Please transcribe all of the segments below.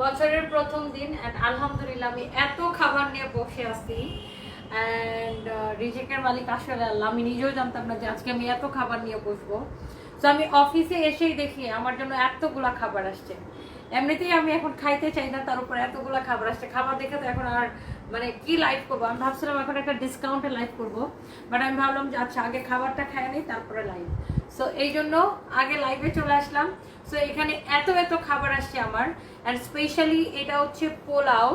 বছরের প্রথম দিন আলহামদুলিল্লাহ আমি এত খাবার নিয়ে বসে আছি। অ্যান্ড রিজেকের মালিক আসলে আল্লাহ, আমি নিজেও জানতাম না যে আজকে আমি এত খাবার নিয়ে বসবো। তো আমি অফিসে এসেই দেখি আমার জন্য এতগুলা খাবার আসছে। এমনিতেই আমি এখন খাইতে চাই না, তার উপর এতগুলা খাবার আসছে। খাবার দেখে তো এখন আর মানে কি লাইভ করব? আমি ভাবছিলাম এখন একটা ডিসকাউন্টে লাইভ করব। বাট আমি ভাবলাম যে আচ্ছা আগে খাবারটা খাই নিই, তারপরে লাইভ সো এই জন্য আগে লাইভে চলে আসলাম। সো এখানে এত এত খাবার আসছে আমার। অ্যান্ড স্পেশালি এটা হচ্ছে পোলাও।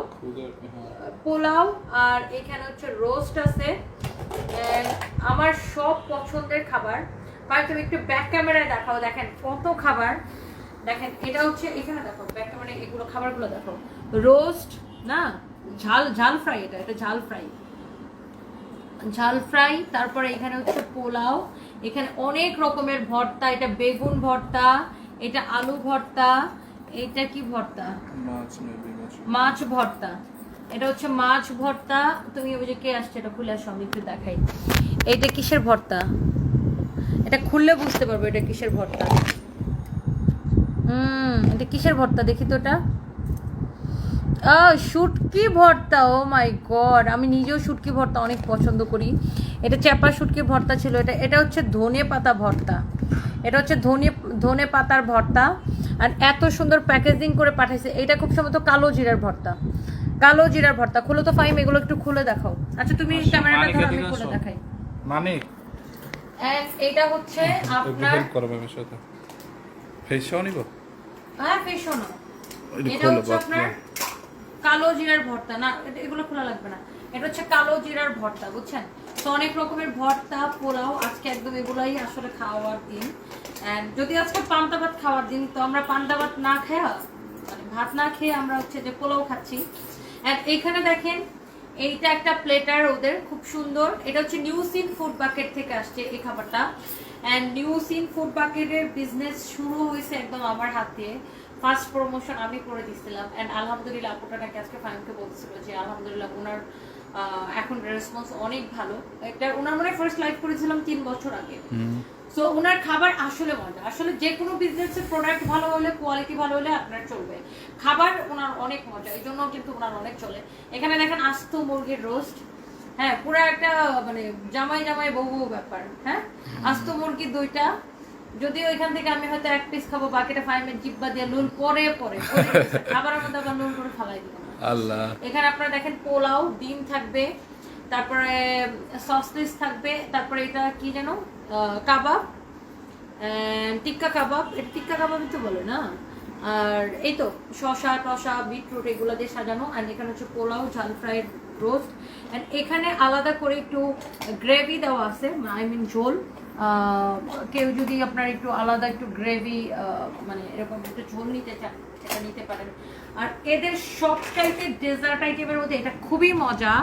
পোলাও আর এখানে হচ্ছে রোস্ট আছে। আমার সব পছন্দের খাবার। পার তুমি একটু ব্যাক ক্যামেরায় দেখাও দেখেন কত খাবার। দেখেন এটা হচ্ছে এখানে দেখো ব্যাক ক্যামেরায় এগুলো খাবারগুলো দেখো। রোস্ট না ঝাল ঝাল ফ্রাই এটা এটা ঝাল ফ্রাই ঝাল ফ্রাই তারপরে এখানে হচ্ছে পোলাও। এখানে অনেক রকমের ভর্তা এটা বেগুন ভর্তা এটা আলু ভর্তা এটা কি ভর্তা? মাছ ভর্তা। এটা হচ্ছে মাছ ভর্তা। তুমি ওই যে কে আসছে এটা খুলে আসো আমি একটু দেখাই। এটা কিসের ভর্তা? এটা খুললে বুঝতে পারব এটা কিসের ভর্তা। হুম এটা কিসের ভর্তা? দেখি তো এটা। শুটকি ভর্তা ও মাই গড আমি নিজেও শুটকি ভর্তা অনেক পছন্দ করি। এটা চ্যাপা শুটকি ভর্তা ছিল এটা এটা হচ্ছে ধনে পাতা ভর্তা। এটা হচ্ছে ধনে ধনে পাতার ভর্তা। আর এত সুন্দর প্যাকেজিং করে পাঠাইছে এটা খুব সম্ভবত কালো জিরার ভর্তা। কালো জিরার ভর্তা খুলে তো ফাইম এগুলো একটু খুলে দেখাও। আচ্ছা তুমি ক্যামেরাটা ধরো আমি খুলে দেখাই। মানে এটা হচ্ছে আপনার হেল্প করো ম্যামের সাথে। ফেসও নিব? হ্যাঁ এটা এটা হচ্ছে আপনার কালো জিরার ভর্তা, না এগুলো খোলা লাগবে না। এটা হচ্ছে কালো জিরার ভর্তা, বুঝছেন? তো অনেক রকমের ভর্তা, পোলাও, আজকে একদম এগুলাই আসলে খাওয়ার দিন। যদি আজকে পান্তা ভাত খাওয়ার দিন, তো আমরা পান্তা ভাত না খেয়ে মানে ভাত না খেয়ে আমরা হচ্ছে যে পোলাও খাচ্ছি। এখানে দেখেন এইটা একটা প্লেটার ওদের, খুব সুন্দর। এটা হচ্ছে নিউ সিন ফুড বাকেট থেকে আসছে এই খাবারটা। অ্যান্ড নিউ সিন ফুড বাকেটের বিজনেস শুরু হয়েছে একদম আমার হাতে ফার্স্ট প্রমোশন আমি করে দিছিলাম। অ্যান্ড আলহামদুলিল্লাহ, আপুটা নাকি আজকে ফাইনকে বলছিল যে, আলহামদুলিল্লাহ, ওনার এখন রেসপন্স অনেক ভালো। এটা ওনার মনে ফার্স্ট লাইভ করেছিলাম তিন বছর আগে। সো ওনার খাবার আসলে মজা। আসলে যে কোনো বিজনেসের প্রোডাক্ট ভালো হলে কোয়ালিটি ভালো হলে আপনার চলবে। খাবার ওনার অনেক মজা এই জন্য কিন্তু ওনার অনেক চলে। এখানে দেখেন আস্ত মুরগির রোস্ট হ্যাঁ পুরো একটা মানে জামাই জামাই বউ বউ ব্যাপার হ্যাঁ? আস্ত মুরগি দুইটা। যদিও এখান থেকে আমি হয়তো এক পিস খাব বাকিটা ফাইমের জিব্বা দিয়ে নুন পরে পরে খাবার মধ্যে আবার নুন করে ফালাই দিব না আল্লাহ। এখানে আপনারা দেখেন পোলাও, ডিম থাকবে, তারপরে সসলিস থাকবে, তারপরে এটা কি যেন? কাবাব টিক্কা কাবাব। এটা টিক্কা কাবাবই তো বলে না? আর এই তো শশা টসা, বিটরুট এগুলো দিয়ে সাজানো আর এখানে হচ্ছে পোলাও, ঝাল ফ্রাইড রোস্ট অ্যান্ড এখানে আলাদা করে একটু গ্রেভি দেওয়া আছে আই মিন ঝোল কেউ যদি আপনার একটু আলাদা একটু গ্রেভি মানে এরকম একটু ঝোল নিতে চান, সেটা নিতে পারেন। আর এদের সব টাইপের ডেজার্ট আইটেমের মধ্যে এটা খুবই মজা।